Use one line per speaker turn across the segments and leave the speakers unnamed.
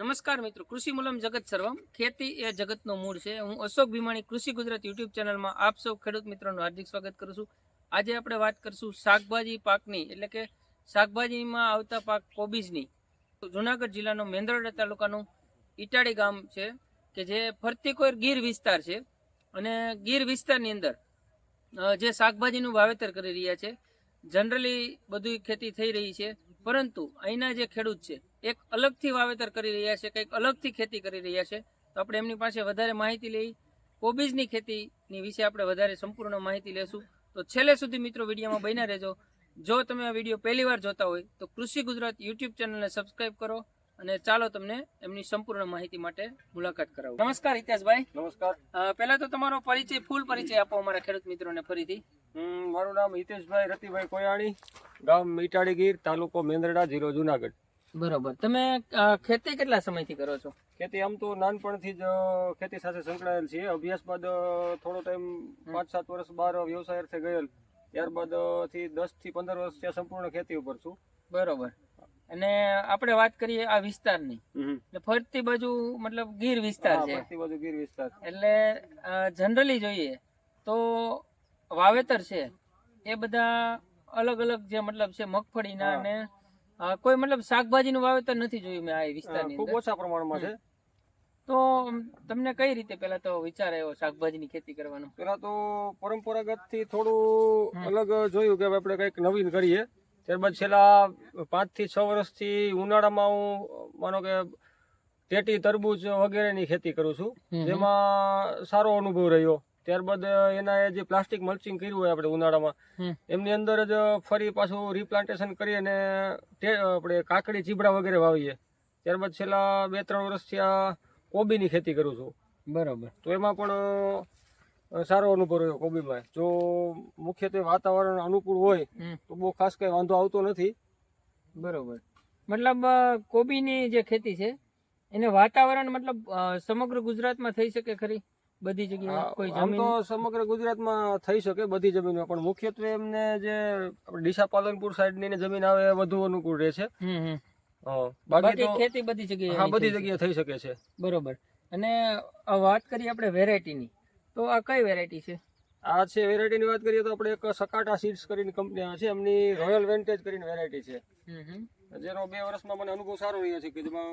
નમસ્કાર મિત્રો, કૃષિ મૂલમ જગત સર્વમ. ખેતી એ જગતનો મૂળ છે. હું અશોક ભીમાણી, કૃષિ ગુજરાત યુટ્યુબ ચેનલમાં આપ સૌ ખેડૂત મિત્રોનું હાર્દિક સ્વાગત કરું છું. આજે આપણે વાત કરશું શાકભાજી પાકની, એટલે કે શાકભાજીમાં આવતા પાક કોબીજની. જુનાગઢ જિલ્લાનો મેંદરડા તાલુકાનું ઇટાડી ગામ છે, કે જે ફરતી કોઈ ગીર વિસ્તાર છે. અને ગીર વિસ્તારની અંદર જે શાકભાજીનું વાવેતર કરી રહ્યા છે. જનરલી બધી ખેતી થઈ રહી છે, પરંતુ અહીંના જે ખેડૂત છે એક અલગથી વાવેતર કરી રહ્યા છે કંઈક અલગથી ખેતી કરી રહ્યા છે. તો આપણે એમની પાસે વધારે માહિતી લઈ કોબીજની ખેતીની વિશે આપણે વધારે સંપૂર્ણ માહિતી લેશું. તો છેલ્લે સુધી મિત્રો વિડીયોમાં બન્યા રહેજો. જો તમે આ વીડિયો પહેલી વાર જોતા હોય તો કૃષિ ગુજરાત યુટ્યુબ ચેનલને સબસ્ક્રાઇબ કરો અને ચાલો તમને એમની સંપૂર્ણ માહિતી માટે મુલાકાત કરાવું. નમસ્કાર ઇતિહાસભાઈ
નમસ્કાર.
પહેલા તો તમારો પરિચય ફૂલ પરિચય આપો અમારા ખેડૂત મિત્રોને ફરીથી.
મારું નામ હિતેશભાઈ રતિભાઈ કોયાણી ગામ મીટાડી ગીર તાલુકો મેંદરડા જિલ્લો જુનાગઢ.
બરોબર. તમે ખેતી કેટલા સમયથી કરો છો?
ખેતી આમ તો નાનપણથી જ ખેતી સાથે સંકળાયેલ છીએ. અભ્યાસ બાદ થોડો ટાઈમ પાંચ સાત વર્ષ બહાર વ્યવસાય અર્થે ગયેલ. ત્યારબાદથી દસથી પંદર વર્ષ ત્યાં સંપૂર્ણ ખેતી ઉપર છું.
બરોબર. અને આપણે વાત કરીએ આ વિસ્તારની. એટલે ફરતી બાજુ મતલબ ગીર વિસ્તાર છે.
ફરતી બાજુ ગીર વિસ્તાર.
એટલે જનરલી જોઈએ તો વાવેતર છે એ બધા અલગ અલગ જે મતલબ છે મગફળીના. અને કોઈ મતલબ શાકભાજીનું વાવેતર નથી જોયું મેં આ વિસ્તારની
ખૂબ ઓછા પ્રમાણમાં છે.
તો તમને કઈ રીતે પેલા તો વિચાર આવ્યો શાકભાજીની ખેતી કરવાનો?
પેલા તો પરંપરાગતથી થોડું અલગ જોયું કે આપણે કંઈક નવીન કરીએ. ત્યારબાદ છેલ્લા પાંચથી છ વર્ષથી ઉનાળામાં હું માનો કે ટેટી તરબૂચ વગેરેની ખેતી કરું છું. જેમાં સારો અનુભવ રહ્યો. ત્યારબાદ એના જે પ્લાસ્ટિક મલ્ચિંગ કર્યું હોય આપણે ઉનાળામાં એમની અંદર જ ફરી પાછું રીપ્લાન્ટેશન કરી અને તે- આપણે કાકડી ચીબડા વગેરે વાવીએ. ત્યારબાદ છેલ્લા બે ત્રણ વર્ષથી આ કોબીની ખેતી કરું છું.
બરાબર.
તો એમાં પણ સારો અનુભવ રહ્યો કોબીમાં. જો મુખ્યત્વે વાતાવરણ અનુકૂળ હોય તો બહુ ખાસ કંઈ વાંધો આવતો નથી.
બરાબર. મતલબ કોબીની જે ખેતી છે એને વાતાવરણ મતલબ સમગ્ર ગુજરાતમાં થઈ શકે ખરી? બધી જગ્યાએ કોઈ
આમ તો સમગ્ર ગુજરાતમાં થઈ શકે બધી જમીનો પણ મુખ્યત્વે એમને જે ડીસા પાલનપુર સાઈડની જમીન આવે એ વધુ અનુકૂળ રહે છે. બાકી
ખેતી બધી જગ્યાએ
હા બધી જગ્યાએ થઈ શકે છે.
બરોબર. અને આ વાત કરીએ આપણે વેરાયટીની તો આ કઈ વેરાયટી છે?
આ છે વેરાયટીની વાત કરીએ તો આપણે એક સકાટા સીડ્સ કરીને કંપની છે એમની રોયલ વેન્ટેજ કરીને વેરાયટી છે. જેનો બે વર્ષમાં મને અનુભવ સારો રહ્યો છે કે જેમાં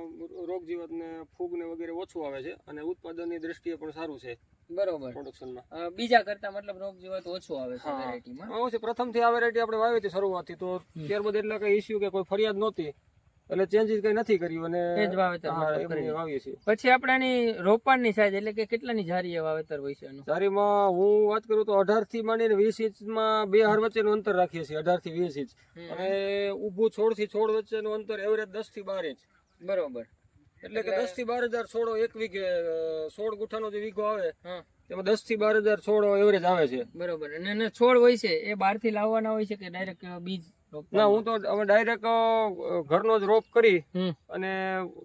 રોગ જીવત ને ફૂગ ને વગેરે ઓછું આવે છે અને ઉત્પાદનની દ્રષ્ટિએ પણ સારું છે
બરોબર.
પ્રોડક્શનમાં
બીજા કરતા મતલબ રોગ જીવત ઓછો આવે છે વેરાયટીમાં
આવું છે પ્રથમથી આ વેરાયટી આપણે વાવી હતી શરૂઆતથી તો ત્યારબાદ એટલા કઈ ઇસ્યુ કે કોઈ ફરિયાદ નહોતી. એટલે ચેન્જીસ કઈ નથી કર્યું
એ જ વાવેતર.
વાવીએ છીએ.
પછી આપણે આની રોપાણની સાઈઝ એટલે કે કેટલાની જારીએ વાવેતર હોય છે એનું?
ચારીમાં હું વાત કરું તો અઢારથી માંડીને વીસ ઇંચમાં બે હાર વચ્ચેનું અંતર રાખીએ છીએ અઢારથી વીસ ઇંચ. અને ઊભું છોડથી છોડ વચ્ચેનું અંતર એવરેજ દસથી બાર ઇંચ.
બરોબર.
એટલે કે દસથી બાર હજાર છોડો એક વીઘે સોળ ગુઠાનો જે વીઘો આવે તેમાં દસથી બાર હજાર છોડો એવરેજ આવે છે.
બરોબર. અને છોડ હોય છે એ બહારથી લાવવાના હોય છે કે ડાયરેક્ટ બીજ?
ના હું તો અમે ડાયરેક્ટ ઘરનો જ રોપ કરી. અને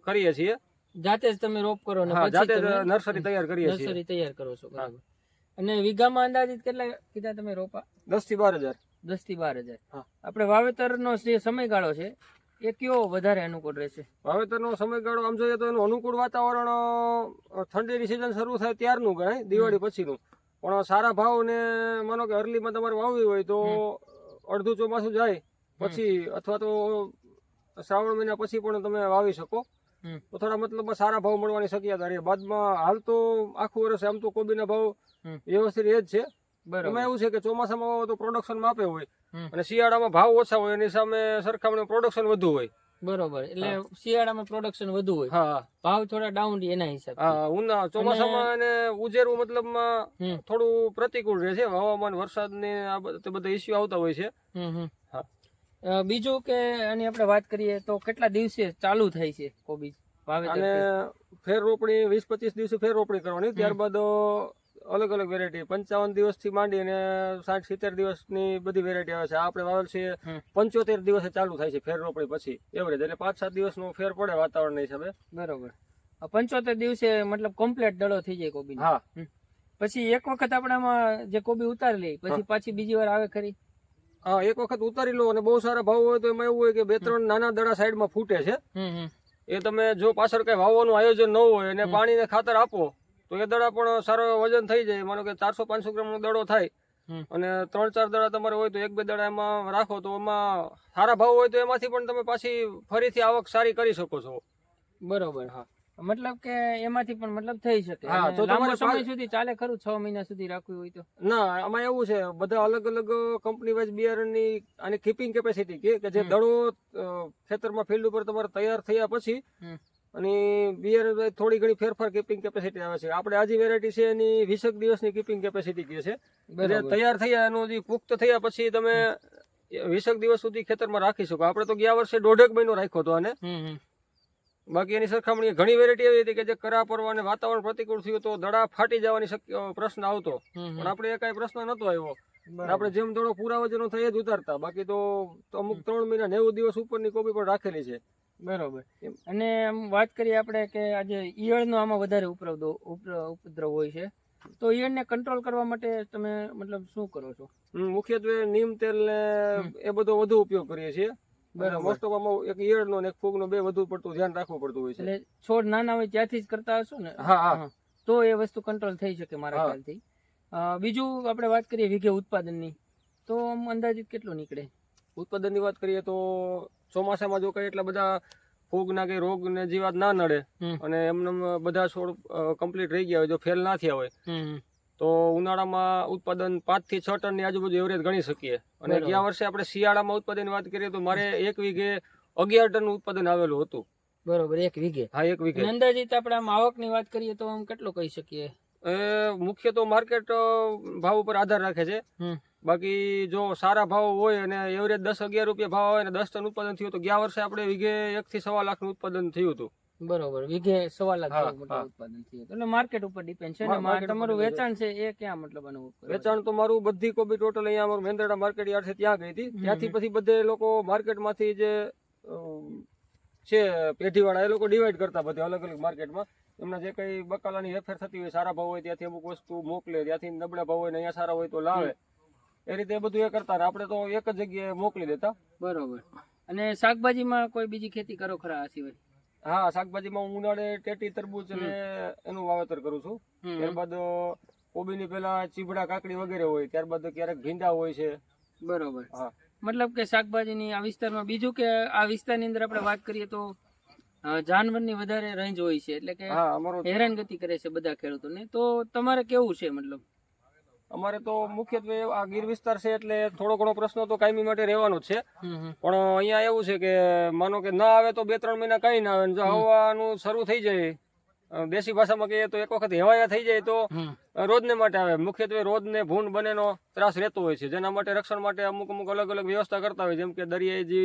કરીએ છીએ.
જાતે જ તમે રોપ કરો ને
જાતે નર્સરી તૈયાર કરીએ છીએ.
નર્સરી તૈયાર કરો છો બરાબર. અને વીઘામાં અંદાજિત કેટલા કીધા તમે રોપા?
દસથી બાર હજાર.
દસથી બાર હજાર. આપણે વાવેતરનો જે સમયગાળો છે એ કયો વધારે અનુકૂળ રહેશે?
વાવેતરનો સમયગાળો આમ જોઈએ તો એનું અનુકૂળ વાતાવરણ ઠંડીની સિઝન શરૂ થાય ત્યારનું ગણાય દિવાળી પછીનું. પણ સારા ભાવ ને માનો કે અર્લીમાં તમારે વાવવી હોય તો અડધું ચોમાસું જાય પછી અથવા તો શ્રાવણ મહિના પછી પણ તમે વાવી શકો. તો થોડા મતલબ સારા ભાવ મળવાની શક્યતા રહે. બાદમાં હાલ તો આખું વર્ષ આમ તો કોબીના ભાવ વ્યવસ્થિત એ જ છે. એમાં એવું છે કે ચોમાસામાં તો પ્રોડક્શન માપે હોય. અને શિયાળામાં ભાવ ઓછા હોય એની સામે સરખામણી પ્રોડક્શન વધુ હોય.
બરોબર. એટલે શિયાળામાં પ્રોડક્શન વધુ હોય.
હા.
ભાવ થોડા ડાઉન એના હિસાબે.
હા ઉના ચોમાસામાં અને ઉજેરવું મતલબમાં થોડું પ્રતિકૂળ રહે છે. હવામાન વરસાદ ને આ બધા ઇસ્યુ આવતા હોય છે. હા.
બીજું કે આની આપણે વાત કરીએ તો કેટલા દિવસે ચાલુ થાય છે કોબીજ વાવેતર
અને ફેર? રોપણી વીસ પચીસ દિવસે ફેર રોપણી કરવાની. ત્યારબાદ અલગ અલગ વેરાયટી પંચાવન દિવસથી માંડી અને સાઠ સિત્તેર દિવસની બધી વેરાયટી આવે છે. આપણે વાવેલ છે પંચોતેર દિવસે ચાલુ થાય છે ફેર રોપણી પછી. એવરેજ એટલે પાંચ સાત દિવસનો ફેર પડે વાતાવરણ હિસાબે.
બરોબર. પંચોતેર દિવસે મતલબ કમ્પ્લીટ દડો થઈ જાય કોબી
હા.
પછી એક વખત આપણે આમાં જે કોબી ઉતારી લઈ પછી પાછી બીજી વાર આવે ખરી?
હા એક વખત ઉતારી લો અને બહુ સારા ભાવ હોય તો એમાં એવું હોય કે બે ત્રણ નાના દડા સાઈડમાં ફૂટે છે. એ તમે જો પાછળ કઈ વાવવાનું આયોજન ન હોય અને
પાણી
પાણીને ખાતર આપો તો એ દડા પણ સારો વજન થઈ જાય. માનો કે ચારસો પાંચસો ગ્રામનો દડો થાય અને ત્રણ ચાર દડા તમારે હોય તો એક બે દડા એમાં રાખો તો એમાં સારા ભાવ હોય તો એમાંથી પણ તમે પાછી ફરીથી આવક સારી કરી શકો છો.
બરોબર
હા.
મતલબ કે એમાંથી પણ મતલબ થઈ શકે.
હા, તો તમારે
સમય સુધી ચાલે ખરું? છ મહિના સુધી રાખવું હોય તો?
ના આમાં એવું છે બધા અલગ અલગ કંપની વાઇઝ બિયારણની આની કીપિંગ કેપેસિટી કે જે. દડો ખેતરમાં ફિલ્ડ ઉપર તમારે તૈયાર થયા પછી અને બિયર થોડી ઘણી ફેરફાર કીપિંગ કેપેસિટી આવે છે. આપણે આજે વેરાયટી છે એની વીસેક દિવસની કીપિંગ કેપેસિટી કહે છે તૈયાર થયા એનું જે પુખ્ત થયા પછી તમે વીસેક દિવસ સુધી ખેતરમાં રાખી શકો. આપણે તો ગયા વર્ષે દોઢેક મહિનો રાખ્યો હતો
અને.
બાકી એની સરખામણી ઘણી વેરાયટી એવી હતી કે જે કરા પરવા અને વાતાવરણ પ્રતિકૂળ થયું તો દડા ફાટી જવાની પ્રશ્ન આવતો. પણ આપણે એ કાંઈ પ્રશ્ન નતો આવ્યો. આપણે જેમ થોડો પૂરા વજનો થઈ જ ઉતારતા. બાકી તો અમુક ત્રણ મહિના નેવું દિવસ ઉપરની કોબી પણ રાખેલી છે.
બરોબર. અને આમ વાત કરીએ આપણે કે આજે ઈયળનો આમાં વધારે ઉપદ્રવ ઉપદ્રવ હોય છે. તો ઈયળને કંટ્રોલ કરવા માટે તમે મતલબ શું કરો છો?
મુખ્યત્વે નીમ તેલ ને એ બધો વધુ ઉપયોગ કરીએ છીએ. મોસ્ટ ઓફ આમાં એક ઈયળનો નો એક ફૂગનો બે વધુ પડતું ધ્યાન રાખવું પડતું હોય છે.
એટલે છોડ નાના હોય ત્યાંથી જ કરતા હશો ને?
હા હા.
હા. તો એ વસ્તુ કંટ્રોલ થઈ શકે મારા ખ્યાલથી. બીજું આપણે વાત કરીએ વીઘે ઉત્પાદનની. તો આમ અંદાજિત કેટલું નીકળે?
ઉત્પાદનની વાત કરીએ તો ચોમાસામાં જો કઈ એટલા બધા ફૂગ ના કે રોગ ને જીવાત ના નડે અને એમને બધા છોડ કમ્પ્લીટ રહી ગયા હોય જો ફેલ ના થયા હોય. તો ઉનાળામાં ઉત્પાદન પાંચથી છ ટનની આજુબાજુ એવરેજ ગણી શકીએ. અને. ગયા વર્ષે આપણે શિયાળામાં ઉત્પાદનની વાત કરીએ તો મારે એક વીઘે અગિયાર ટન ઉત્પાદન આવેલું હતું.
બરોબર એક વીઘે?
હા એક વીઘે.
અંદાજિત આપણે આમ આવકની વાત કરીએ તો આમ કેટલું કહી શકીએ?
એ મુખ્ય તો માર્કેટ ભાવ ઉપર આધાર રાખે છે. બાકી જો સારા ભાવ હોય અને એવરેજ દસ અગિયાર રૂપિયા ભાવ હોય અને દસ ટન ઉત્પાદન થયું તો ગયા વર્ષે આપણે વીઘે એક થી સવા લાખનું ઉત્પાદન થયું હતું.
બરોબર. વીઘે સવા લાખ જેવું મતલબ ઉત્પાદન થયું એટલે માર્કેટ ઉપર ડિપેન્ડ છે ને? તમારું વેચાણ છે એ ક્યાં મતલબ અનુભવ
વેચાણ તો મારું બધી કોબી ટોટલ અહીંયા અમારું મેંદરડા માર્કેટ યાર્ડ છે ત્યાં ગઈ હતી. ત્યાંથી પછી બધે લોકો માર્કેટમાંથી જે છે પેઢીવાળા એ લોકો ડિવાઈડ કરતા બધે અલગ અલગ માર્કેટમાં એમના જે કઈ બકાલાની હેરફેર થતી હોય સારા ભાવ હોય ત્યાંથી અમુક વસ્તુ મોકલે ત્યાંથી નબળા ભાવ હોય ને અહીંયા સારા હોય તો લાવે. એ રીતે બધું એ કરતા ને. આપણે તો એક જ જગ્યાએ મોકલી દેતા.
બરોબર. અને શાકભાજીમાં કોઈ બીજી ખેતી કરો ખરા આ સિવાય
હા શાકભાજીમાં હું ઉનાળે ટેટી તરબૂચ અને એનું વાવેતર કરું છું.
ત્યારબાદ
ત્યારબાદ કોબીની પેલા ચીબડા કાકડી વગેરે હોય ત્યારબાદ ક્યારેક ભીંડા હોય છે.
બરોબર.
હા.
મતલબ કે શાકભાજીની આ વિસ્તારમાં બીજું કે આ વિસ્તારની અંદર આપણે વાત કરીએ તો જાનવરની વધારે રેન્જ હોય છે એટલે કે
હેરાન ગતિ
હેરાનગતિ કરે છે બધા ખેડૂતોને. તો તમારે કેવું છે મતલબ?
અમારે તો મુખ્યત્વે આ ગીર વિસ્તાર છે એટલે થોડો ઘણો પ્રશ્ન તો કાયમી માટે રહેવાનો જ છે. પણ અહીંયા એવું છે કે માનો કે ના આવે તો બે ત્રણ મહિના કઈ ના આવે જો આવવાનું શરૂ થઈ જાય દેશી ભાષામાં કહીએ તો એક વખત હેવાયા થઈ જાય તો રોજને માટે આવે. મુખ્યત્વે રોજને ભૂંડ બનેનો ત્રાસ રહેતો હોય છે. જેના માટે રક્ષણ માટે અમુક અમુક અલગ અલગ વ્યવસ્થા કરતા હોય જેમ કે દરિયાઈ જે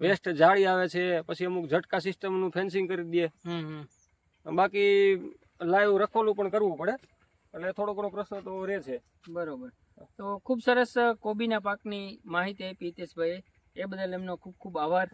વેસ્ટ જાળી આવે છે પછી અમુક ઝટકા સિસ્ટમનું ફેન્સિંગ કરી દે. બાકી લાઈવ રખોલું પણ કરવું પડે. એટલે થોડો ઘણો પ્રશ્ન તો રહે છે.
બરોબર. તો ખૂબ સરસ કોબીના પાકની માહિતી આપી હિતેશભાઈએ. એ બદલ એમનો ખૂબ ખૂબ આભાર.